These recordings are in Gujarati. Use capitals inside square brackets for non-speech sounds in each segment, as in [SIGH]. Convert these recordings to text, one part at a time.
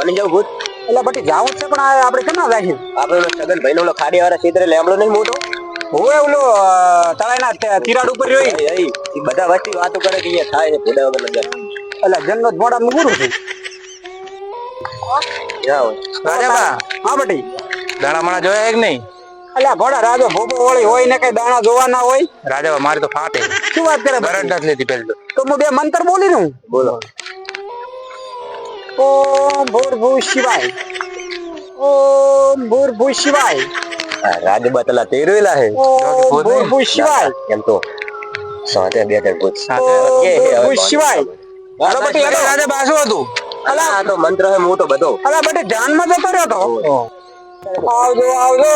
જોની જવું ભૂત. એટલે બટી જાવું છે પણ આપણે કેમ ના જાય આપણે ઓલો સગન ભાઈ નો ઓલો ખાડી વાળા ક્ષેત્રે લેમડો નહીં મોટો? હોય ઓલો તળાઈના તિરાડ ઉપર રહ્યો એ બધા વસ્તી વાતો કરે કે અહીંયા થાય છે ભૂડા વગર લગન એટલે જન્નત મોડાનું નું ગુરુ જાઓ. રાજાબા. હા બટી. દાણા માણા જોયા કે નહીં? એટલે ઘોડા રાજો ભોપો વળી હોય ને કઈ દાણા જોવા ના હોય? રાજાબા મારે તો ફાટે. શું વાત કરે? બરડ નથી લેતી પેલી તો. તો હું બે મંતર બોલી દઉં? બોલો. ઓમ ભૂર્ભુ શિવાય. ઓમ ભૂર્ભુ શિવાય. રાજ બતલા તલા તેરવેલા હે ભૂર્ભુ શિવાય. એમ તો સાતે બે હજાર ભૂત. હે હવે ભૂર્ભુ શિવાય. મારો બટી રાજા રાજાબા હતું. અલા આ તો મંત્ર હે તો બધો. અલા બટી ધ્યાનમાં જતો રહ્યો તો. આવજો આવજો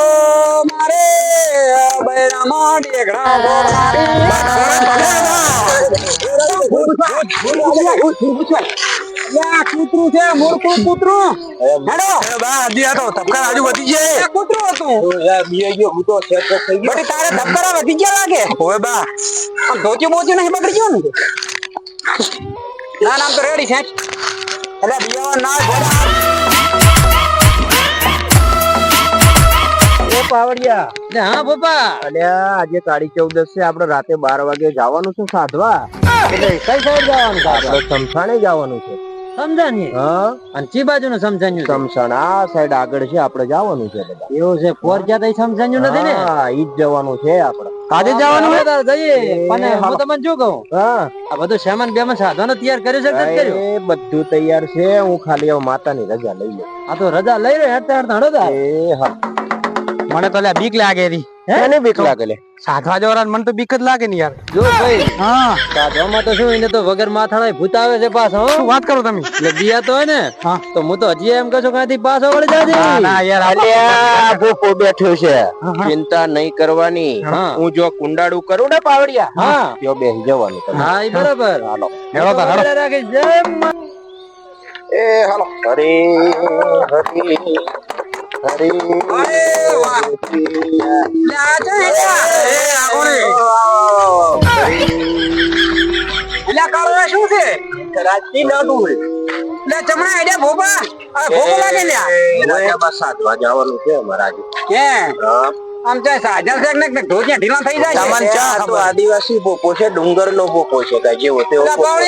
મારે. બૈરામાં ઢેકડા કૂતરું છે મૂર્ખું કૂતરું. હેડો. બા હજી આ તો તબકા આજુ વધી છે. કૂતરું હતું. યાર ગયો હું તો સેટ થઈ ગયો. બટી તારે ધબકારા વધી ગયા લાગે? ઓય બા. ધોતી બોતી નહીં બગડી ગયો ને? [LAUGHS] ના નામ તો રેડી છે. એટલે બીજાવા ના ઘોડા એ પાવડિયા હા પપ્પા. અલ્યા આજે કાળી ચૌદસ છે આપણે રાતે બાર વાગે જવાનું છે સાધવા. એટલે કઈ સાઈડ જવાનું છે આપણે? સમસાણે જવાનું છે. સમજાણી હા. અને ચી બાજુ નું સમજાણ્યું સમસાણ આ સાઈડ આગળ છે આપણે જવાનું છે એવું છે પોર જ્યાં તઈ સમજાણ્યું નથી ને? હા ઈ જ જવાનું છે આપણે. આજે જવાનું હોય તારે જઈએ. પણ હું. તમને શું કહું? હા. આ બધું સામાન બેમાન સાધવાનો તૈયાર કર્યો છે કે કર્યો? એ બધું તૈયાર છે. હું ખાલી હવે માતાની રજા લઈ લઉં. આ તો રજા લઈ રહ્યો હેડતા હેડતા હડો એ હા. મને તો લ્યા બીક લાગે રી એને બીક લાગે લે. સાધવા જવાના મને તો બીક જ લાગે ને યાર. જો ભાઈ હા. સાધવામાં તો શું એને તો વગર માથાળા ભૂત આવે છે પાછો શું વાત કરો તમે? એટલે બીયા તો હોય ને હા. તો હું તો હજી એમ કહું છું કાંથી પાછો વળી જાજે. ના યાર અલ્યા ભૂખો બેઠ્યો છે. ચિંતા નહીં કરવાની. હા. જો કુંડાડું કરું ને પાવડિયા હા. તો બેસી જવાનું. હા એ બરાબર. હાલો. હેલો તો હાલો. જય એ હાલો. હરી હરે. હરે આ શું છે રાજથી નાડું લે ચમડા હેડ્યા ભોપા આ ભોપો લાગે લ્યા એના બસ સાધવા જવાનું છે અમારા આજે. કે આમ ચાય સાજલ છે ને ઢોચિયા ઢીલા થઈ જાય સામાન ચા તો આદિવાસી ભોપો છે ડુંગર નો ભોપો છે કાંઈ જેવો તેવો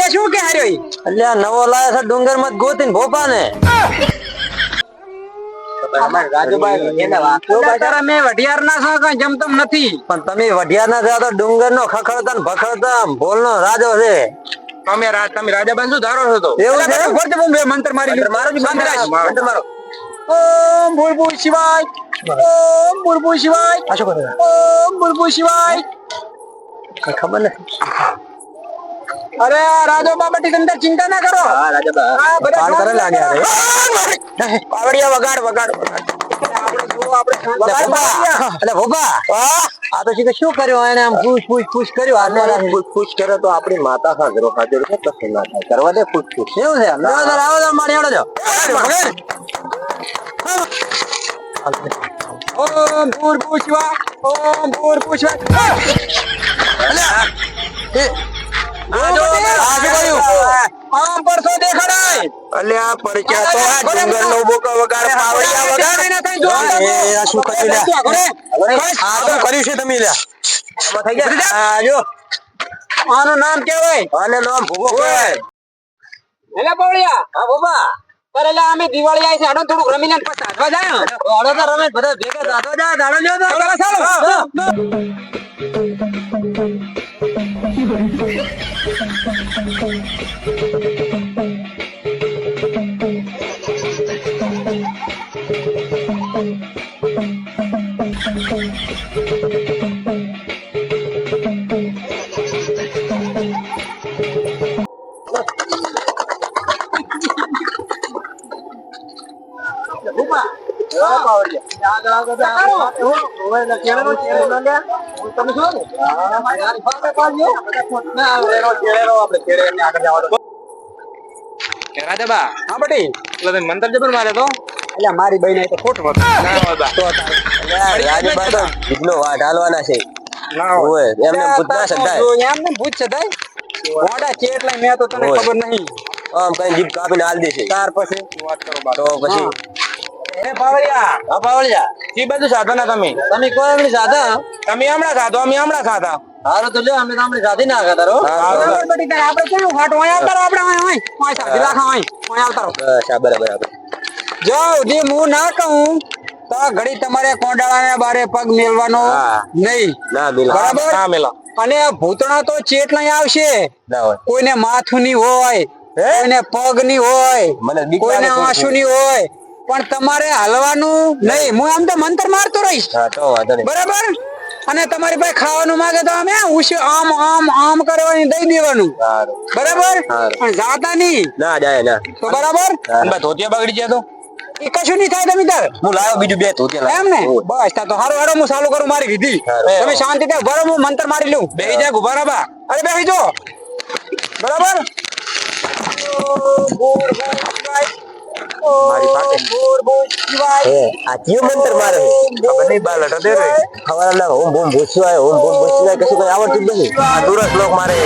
શું કે હાર્યો? નવો લાયા છે ડુંગરમાં ગોતીને ભોપા ને પેલા તારા વઢિયાર ના છો કઈ જમતમ નથી. પણ તમે વઢિયાર ના થયા તો ડુંગર નો ખખડતા ભખડતા ભોલ નો રાજો છે. તમે તમે રાજાબાન શું ધારો છો તો? એવું છે? મંત્ર મારી. મારો. મંત્ર મારો. ઓમ શિવાય. શિવાય. શિવાય. ખબર નથી. અરે રાજો બાબા અંદર ચિંતા ના કરો. હા રાજાબા આ બધા કરે પાવડિયા વગાડ વગાડ. વગાડ. વગાડ. પાવડિયા. અલે ભોપા આ તો શીખે શું કર્યું? એને આમ ખુશ ખુશ ખુશ કર્યું? હાથમાં ખુશ ખુશ કરે તો આપણી માતા હાજરો હાજર છે કશું ના થાય. કરવા દે ખુશ ખુશ કેવું છે? આવો તો મારી ઓમ ભૂર્ભુવ શિવાય આજો, આજો કર્યું. આમ પરસો દેખાડાય અલ્યા પરચા તો આ ડુંગરનો બોકો વગાડ પાવડિયા વગાડ એ આ શું કર્યું લ્યા આ તો કર્યું છે તમે લ્યા થઈ ગયા આ જો આનું નામ કેવાય આને નામ ભૂવો કહેવાય એટલે પવળિયા હા પર એટલે અમે દિવાળી આવી છે આડો થોડુંક રમીને પછી જાય આડો તો રમે બધા ભેગા દાદા જા દાડો લ્યો તો ચાલો ચાલો રાજાબા હા બટી એટલે મંતર જબર મારે તો એટલે મારી બહેન તો ખોટું હતું ના હોય બા અલ્યા રાજબા તો જીભનો વાટ હાલવાના છે એમને ભૂત ના સદાય એમને ભૂત છે મોડા છે એટલે મેં તો તને. ખબર નહીં આમ કઈ જીભ કાપીને હાલ દેશે ત્યાર પછી તો પછી એ હા પાવળિયા. ઈ બધું સાધો ના તમે. તમે કોઈ એમની સાધા? તમે હમણાં સાધો અમે હમણાં સાધા હારું તો લ્યો અમે તો હમણાં સાધી ના ખાતા રહો હા, બરાબર બટી તારે આપણે કેવું ફાટો અહીં આવતા આપણે અહીં અહીં. અહીં સાધી રાખો અહીં. અહીં આવતા રહો. બસ આ બરાબર બરાબર. જો જે હું ના કહું તો ઘડી તમારે કોંડાળાને બારે પગ મેળવાનો નહીં. બરાબર? અને ભૂતણા તો ચેટલા આવશે. કોઈને માથું ની હોય કોઈને પગની હોય કોઈને આંસુ ની હોય. પણ તમારે હલવાનું નહીં. હું આમ તો મંતર મારતો રહીશ. હા તો વાંધો નહીં. બરાબર? અને તમારી પાસે ખાવાનું માંગે તો અમે ઉશ આમ આમ આમ કરવાની દઈ દેવાનું. બરાબર? પણ જાતા નહીં. ના જાય ના. તો બરાબર? ધોતિયા બગડી ગયા તો? એ કશું નહીં થાય તમે તાર હું લાવ્યો બીજું બે ધોતિયા એમ ને બસ તો હારું હારું હું ચાલુ કરું મારી વિધિ. તમે શાંતિ થાય બરાબર હું મંત્ર મારી લઉં. બે જાય ગુબારા બા. અરે બે જો. બરાબર? મારી પાસે. હે આ કયો મંત્ર મારે ખબર નહીં બા લટો દે રે ખબર ઓમ બોમ ભૂસવાય ઓમ બોમ ભૂસવાય કશું કઈ આવડતું જ નથી. આ દુરસ લોક મારે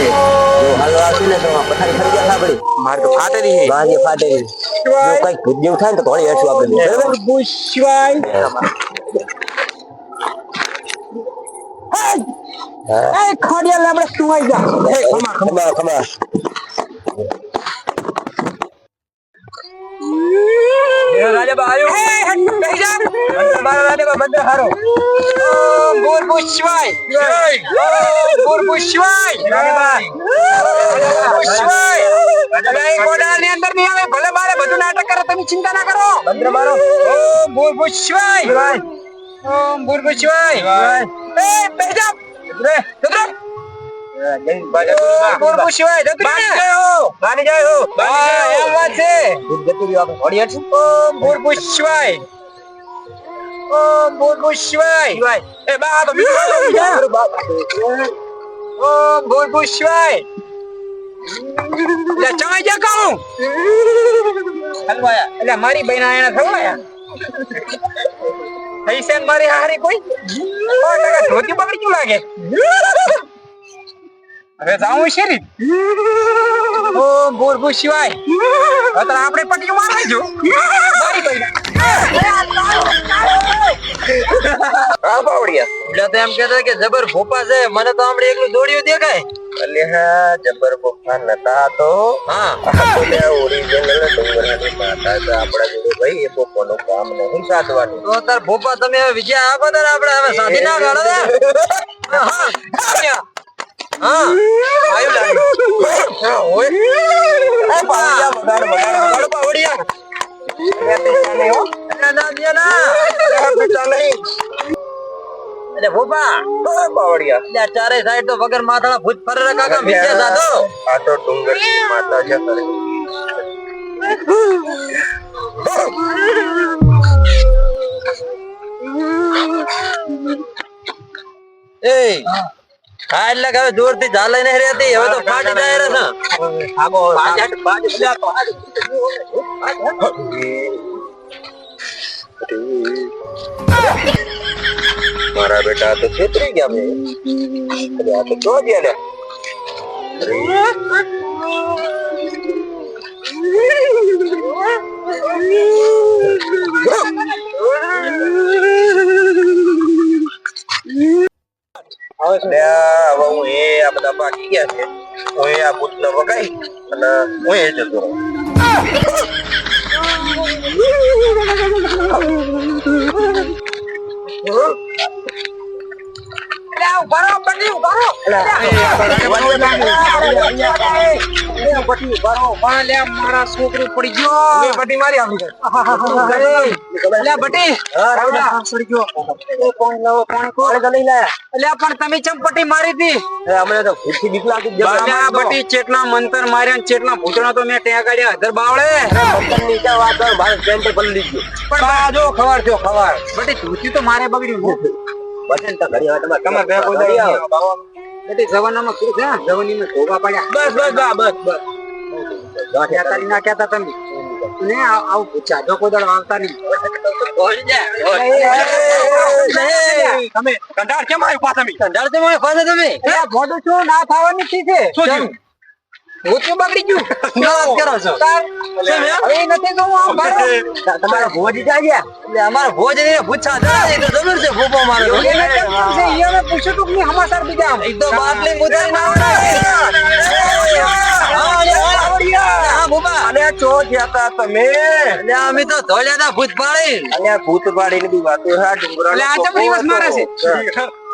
જો હાલો આવશે ને તો પથારી ખરી ગયા સાંભળી મારે તો ફાટેલી છે. મારી ફાટેલી. જો કંઈક જેવું થાય ને તો ઘણી હેઠું આપણે બરાબર? ભૂસવાય હા એ ખોડિયા લેબડે સુવાઈ જા એ, ખમા ખમા ખમા. આવ્યો. જા. હારો. ઓમ ઓમ અંદર નહીં આવે ભલે મારે બધું નાટક કરે તમે ચિંતા ના કરો. મંત્ર મારો. ઓમ ભૂર ભૂસવાય એ બેસી જા. રે જતો ઓમ ભૂર ભૂસવાય જતો જાય હો એમ વાત છે. ભૂત આપણે. થોડી હેઠું ઓમ ભૂર ભૂસવાય ઓમ ભૂર ભૂસવાય એ બા તો ઓમ ભૂર ભૂસવાય લે ચમાઈ જા કહું. હલવાયા એટલે મારી બહેન છે ને મારી હારી કોઈ? સો ટકા ધોતી બગડી લાગે? હવે જાવું છે અત્યારે આપણે પટ્ટી મારવા જો મારી બહેના એટલે તો એમ કહેતા કે જબર ભોપા છે મને તો હમણાં એકલું દોડ્યું દેખાય. અલ્યા જબર પપ્પા નતા તો. હા. ઓરિજિનલ ડુંગરાની માતા છે આપણા જોડે ભાઈ એ પપ્પાનું કામ નહીં સાધવાનું. તો તાર ભોપા તમે હવે વિજય આપો તાર આપણે હવે સાધી ના. ગાળો હા. હા આયુ લાગે. [LAUGHS] ઓય એ પાવડિયા બગાડ બગાડ બગાડ પાવડિયા. એ પૈસા નહીં હો. ના ના દે ના. એ પૈસા નહીં. એટલે ભોપા પાવડિયા. એટલે ચારે સાઈડ તો વગર માથાના ભૂત ફરે કાકા વિજય સાધો. આ તો ડુંગરની માતા છે તારી. એ હા એટલે હવે જોરથી ઝાલે નહીં રહેતી હવે તો ફાટી જાય રે ને. મારા બેટા તો છેતરી ગયા બે. અરે આ તો જો ગયા લે હવે શું? લે, હવે હું એ આ બધા બાકી ગયા છે. હું એ આ ભૂતને વગાઈ અને હું એ જતો રહું મારા છોકરું પડી ગયો. એ પટ્ટી મારી આપી એટલે બટી પડી ગયો. પાણી લાવો પાણી કો એટલે પણ તમે ચંપટી મારી હતી? અમને તો ભૂતથી બીક લાગી જ બટી ચેટલા મંતર માર્યા ને ચેટલા ભૂતણા તો મેં ત્યાં કાઢ્યા હદર બાવળે. મંતરની ઈજા વાત કરો, મારે ટેન્ટર પલળી ગયું. પણ જો ખબર થયો ખબર બટી ધોતી તો મારે બચન તો ઘડી હવે તમારે તમારે કોઈ ઘડી દાડો જવાનામાં શું છે જવાની ધોબા પડ્યા. બસ બસ બા બસ બસ. કહેતા નહીં ના કહેતા તમે. ને આવ ચાજો કોઈ દાડો આવતા નહીં. તમે કંટાળ કેમ આવ્યું પાછા તમે? કંટાળ તો મને ફાસે તમે? મોઢું શું ના થવાની છે? શું ભૂત બગડી ગયું વાત કરો છો? હવે નથી તો હું આમ ભાડો. તમારા ભોજ જાય ગયા? એટલે અમારા ભોજ ને ભૂત સાધા એ તો જરૂર છે ભૂપો મારો એને કેમ છે? હવે પૂછ્યું તું કે નહીં સમાચાર બીજા આમ. તો બાટલી મુદાઈ ના આવે હા ભૂપા. અને ચો જતા તમે? એટલે અમે તો ધોલ્યા હતા ભૂત પાડી અને ભૂત પાડીને બી વાતો હા ડુંગરા એટલે આ ચમ દિવસ મારે છે.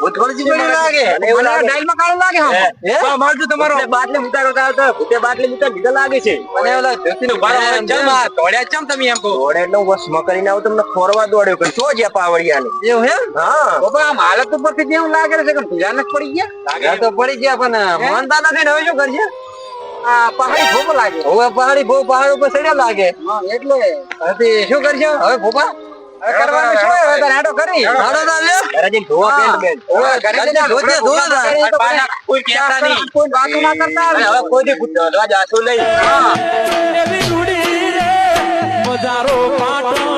ભૂત પડી જીવન લાગે અને એવું ડાયલમાં કાળું લાગે હે? હા, મારજો તમારો બાટલી મુતારો તો ભૂતે બાટલી મુતા લીધા લાગે છે. મને ઓલા ધોતીનું બરાબર, ચમ આ દોડ્યા ચમ તમે એમ કહો. ઘોડે નો વસમાં કરીને આવું તમને ખોરવા દોડ્યો કે ચો જ્યાં પાવડિયાને એવું એમ? હા. બાબા આમ હાલત ઉપરથી જેવું લાગે છે કે ભીલા નથી પડી ગયા? તો પડી ગયા પણ માનતા નથી હવે શું કરજે આ પહાડી ભોગો લાગે. હવે પહાડી બહુ પહાડ ઉપર ચડ્યા લાગે. એટલે. શું કરશો? હવે ભૂપા? કરવાનું શું? હવે તો રાડો કરી. રાડો ના લે રાજી ધોવા પેન્ટ બેન. ઓય કરી દે ધોતે ધોવા દા પાના કોઈ કહેતા નહીં. કોઈ વાતો ના કરતા હવે કોઈ દી ધોવા જાશું નહીં. મજારો પાટો